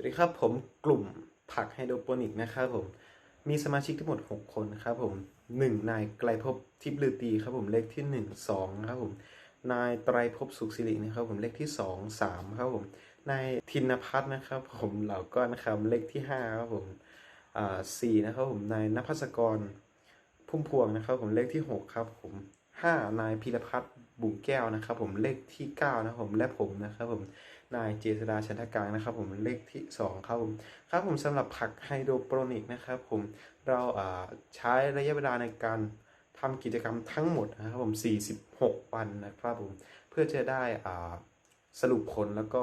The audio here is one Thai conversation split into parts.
สวัสดีครับผมกลุ่มผักไฮโดรโปนิกนะครับผม มีสมาชิกทั้งหมด 6 คนนะครับผม 1 นายไกลภพทิพย์ลือตีครับผมเลขที่ 1 2ครับผมนายไตรภพสุขสิรินะครับผมเลขที่ 2 3ครับผมนายธินพัฒน์นะครับผมเหล่าก้อนนะครับเลขที่5ครับผมอ่าสี่นะครับผมนายนภัสกรพุ่มพวงนะครับผมเลขที่ 6 ครับผม5นายพีรพัฒน์บุ๋งแก้วนะครับผมเลขที่ 9 นะครับผมและผมนะครับผม นายเจษดาชันทกลางนะครับผมเลขที่ 2 ครับผมครับผมสำหรับผักไฮโดรโปรนิกนะครับผมเราใช้ระยะเวลาในการทำกิจกรรมทั้งหมดนะครับผม 46 วันนะครับผมเพื่อจะได้สรุปผลแล้วก็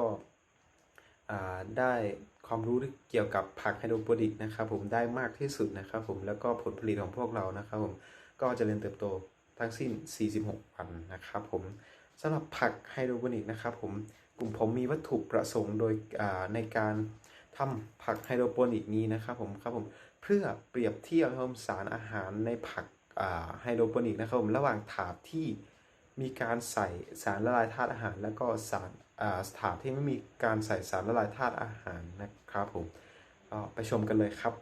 ได้ความรู้เกี่ยวกับผักไฮโดรโปนิกนะครับผมได้มากที่สุดนะครับผมแล้วก็ผลผลิตของพวกเรานะครับผมก็จะเริญเติบโตทั้งสิ้น 46 วันนะครับผมสำหรับผักไฮโดรโปนิกนะครับผม กลุ่มผมมีวัตถุประสงค์โดยในการทำผักไฮโดรโปนิกนี้นะครับผมครับผมเพื่อเปรียบเทียบครับผมสารอาหารในผักไฮโดรโปนิกนะครับผมระหว่างถาดที่มีการใส่สารละลายธาตุอาหาร แล้วก็สารถาดที่ไม่มีการใส่สารละลายธาตุอาหารนะครับผมก็ไปชมกันเลยครับ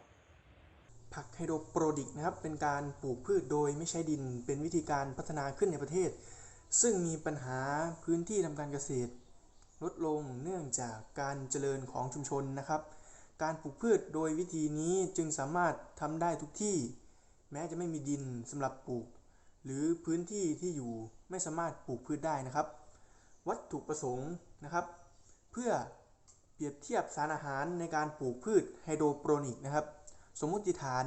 ผักไฮโดรโปรดิกนะครับเป็นการปลูกพืชโดยไม่ใช้ดินเป็นวิธีการพัฒนาขึ้นในประเทศ ซึ่งมีปัญหาพื้นที่ทำการเกษตร ลดลงเนื่องจากการเจริญของชุมชนนะครับ การปลูกพืชโดยวิธีนี้จึงสามารถทำได้ทุกที่ แม้จะไม่มีดินสำหรับปลูก หรือพื้นที่ที่อยู่ไม่สามารถปลูกพืชได้นะครับ วัตถุประสงค์นะครับ เพื่อเปรียบเทียบสารอาหารในการปลูกพืชไฮโดรโปรนิกนะครับ สมมุติฐาน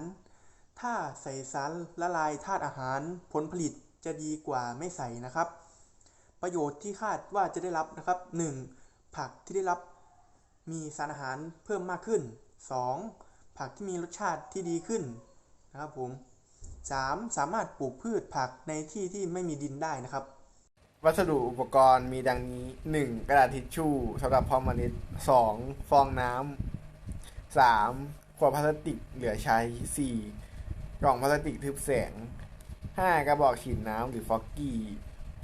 ถ้าใส่สารละลายธาตุอาหารผลผลิตจะดีกว่าไม่ใส่นะครับ ประโยชน์ที่คาดว่าจะได้รับนะครับ 1. ผักที่ได้รับมีสารอาหารเพิ่มมากขึ้น 2. ผักที่มีรสชาติที่ดีขึ้นนะครับผม 3. สามารถปลูกพืชผักในที่ที่ไม่มีดินได้นะครับ วัสดุอุปกรณ์มีดังนี้ 1. กระดาษทิชชู่สำหรับพาะเมล็ด 2. ฟองน้ำ 3. ขวดพลาสติกเหลือใช้ 4. กล่องพลาสติกทึบแสง 5. กระบอกฉีดน้ำหรือฟอกกี้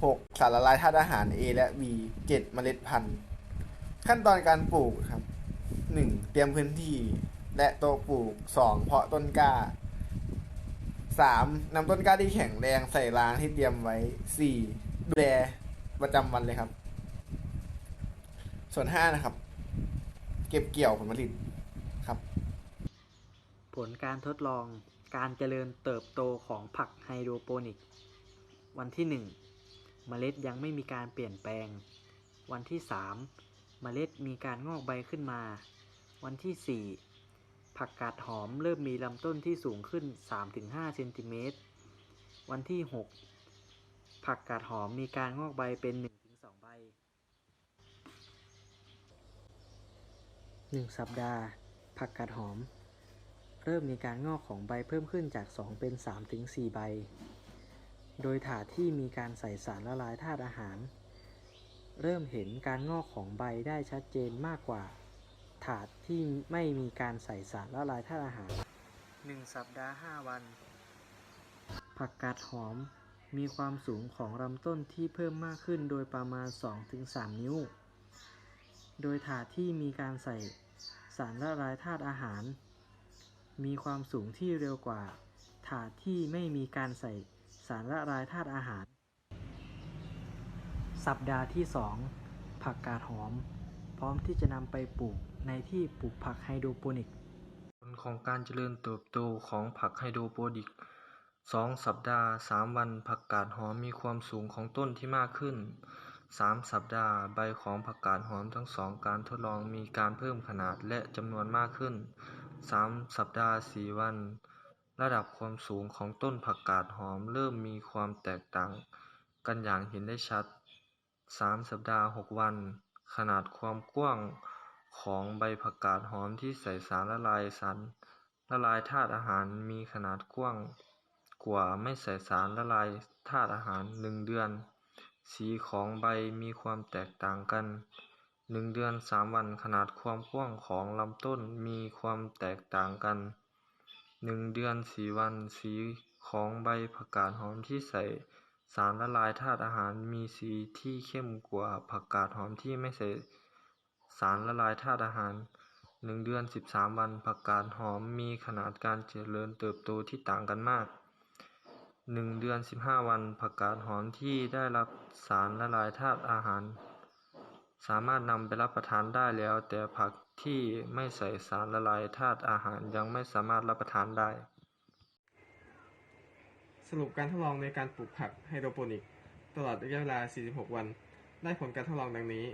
6. สารละลายธาตุอาหาร A และ B 7. เมล็ดพันธุ์ ขั้นตอนการปลูกครับ 1. เตรียมพื้นที่และโต๊ะปลูก 2. เพาะต้นกล้า 3. นำต้นกล้าที่แข็งแรงใส่รางที่เตรียมไว้ 4. ดูแลประจำวันเลยครับ ส่วน 5 นะครับ เก็บเกี่ยวผลผลิตครับ ผลการทดลองการเจริญเติบโตของผักไฮโดรโปนิก วันที่ 1 เมล็ดยังไม่มีการเปลี่ยนแปลง วันที่ 3 เมล็ดมีการงอกใบขึ้นมา วันที่ 4 ผักกาดหอมเริ่มมีลำต้นที่สูงขึ้น 3-5เซนติเมตร วันที่ 6 ผักกาดหอมมีการงอกใบเป็น 1-2 ใบ 1 สัปดาห์ ผักกาดหอม เริ่มมีการงอกของใบเพิ่มขึ้นจาก 2 เป็น3ถึง4ใบ โดยถาดที่มีการใส่สารละลายธาตุอาหาร เริ่มเห็นการงอกของใบได้ชัดเจนมากกว่า ถาดที่ไม่มีการใส่สารละลายธาตุอาหาร 1 สัปดาห์ 5 วัน ผักกาดหอมมีความสูงของลำต้นที่เพิ่มมากขึ้นโดยประมาณ 2-3 นิ้ว โดยถาดที่มีการใส่สารละลายธาตุอาหาร มีความสูงที่เร็วกว่า ถาดที่ไม่มีการใส่ สารละลายธาตุอาหาร สัปดาห์ที่ 2 ผักกาดหอม พร้อมที่จะนำไปปลูกในที่ปลูกผักไฮโดรโปนิก ผลของการเจริญเติบโตของผักไฮโดรโปนิกสองสัปดาห์สามวันผักกาดหอมมีความสูงของต้นที่มากขึ้นสามสัปดาห์ ใบของผักกาดหอมทั้งสองการทดลองมีการเพิ่มขนาดและจำนวนมากขึ้นสามสัปดาห์สี่วัน ระดับความสูงของต้นผักกาดหอมเริ่มมีความแตกต่างกันอย่างเห็นได้ชัดสามสัปดาห์หกวัน ขนาดความกว้างของใบผักกาดหอมที่ใส่สารละลายสารละลายธาตุอาหารมีขนาดกว้างกว่าไม่ใส่สารละลายธาตุอาหารหนึ่งเดือน สีของใบมีความแตกต่างกันหนึ่งเดือนสามวันขนาดความกว้างของลำต้นมีความแตกต่างกัน หนึ่งเดือนสี่วัน สีของใบผักกาดหอมที่ใส่สารละลายธาตุอาหารมีสีที่เข้มกว่าผักกาดหอมที่ไม่ใส่สารละลายธาตุอาหาร1เดือน13วัน ผักกาดหอมมีขนาดการเจริญเติบโตที่ต่างกันมาก1เดือน15วัน ผักกาดหอมที่ได้รับสารละลายธาตุอาหาร สามารถนำไปรับประทานได้แล้ว แต่ผัก ที่ไม่ใส่สารละลายธาตุอาหารยังไม่สามารถรับประทานได้ สรุปการทดลองในการปลูกผักไฮโดรโปนิก ตลอดระยะเวลา 46 วัน ได้ผลการทดลองดังนี้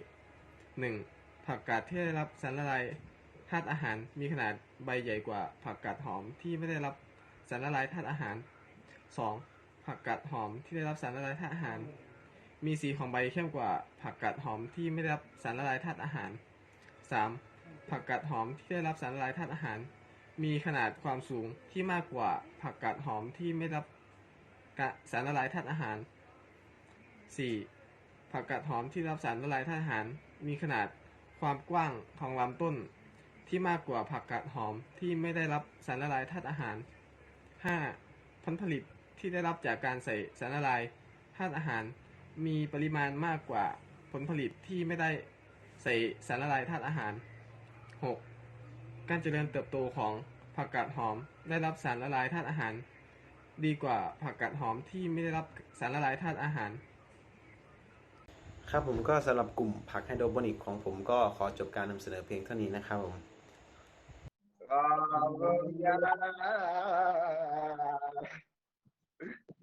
1. ผักกาดที่ได้รับสารละลายธาตุอาหารมีขนาดใบใหญ่กว่าผักกาดหอมที่ไม่ได้รับสารละลายธาตุอาหาร 2. ผักกาดหอมที่ได้รับสารละลายธาตุอาหาร มีสีของใบเข้มกว่าผักกาดหอมที่ไม่ได้รับสารละลายธาตุอาหาร 3. ผักกาดหอมที่ได้รับสารละลายธาตุอาหาร มีขนาดความสูงที่มากกว่าผักกาดหอมที่ไม่รับสารละลายธาตุอาหาร 4. ผักกาดหอมที่รับสารละลายธาตุอาหาร มีขนาดความกว้างของลำต้น ที่มากกว่าผักกาดหอมที่ไม่ได้รับสารละลายธาตุอาหาร 5. ผลผลิตที่ได้รับจากการใส่สารละลายธาตุอาหาร มีปริมาณมากกว่าผลผลิตที่ไม่ได้ใส่สารละลายธาตุอาหาร 6. การเจริญเติบโตของผักกาดหอมได้รับสารละลายธาตุอาหาร ดีกว่าผักกาดหอมที่ไม่ได้รับสารละลายธาตุอาหาร ครับผมก็สำหรับกลุ่มผักไฮโดรโปนิกของผมก็ขอจบการนำเสนอเพียงเท่านี้นะครับผม Ah,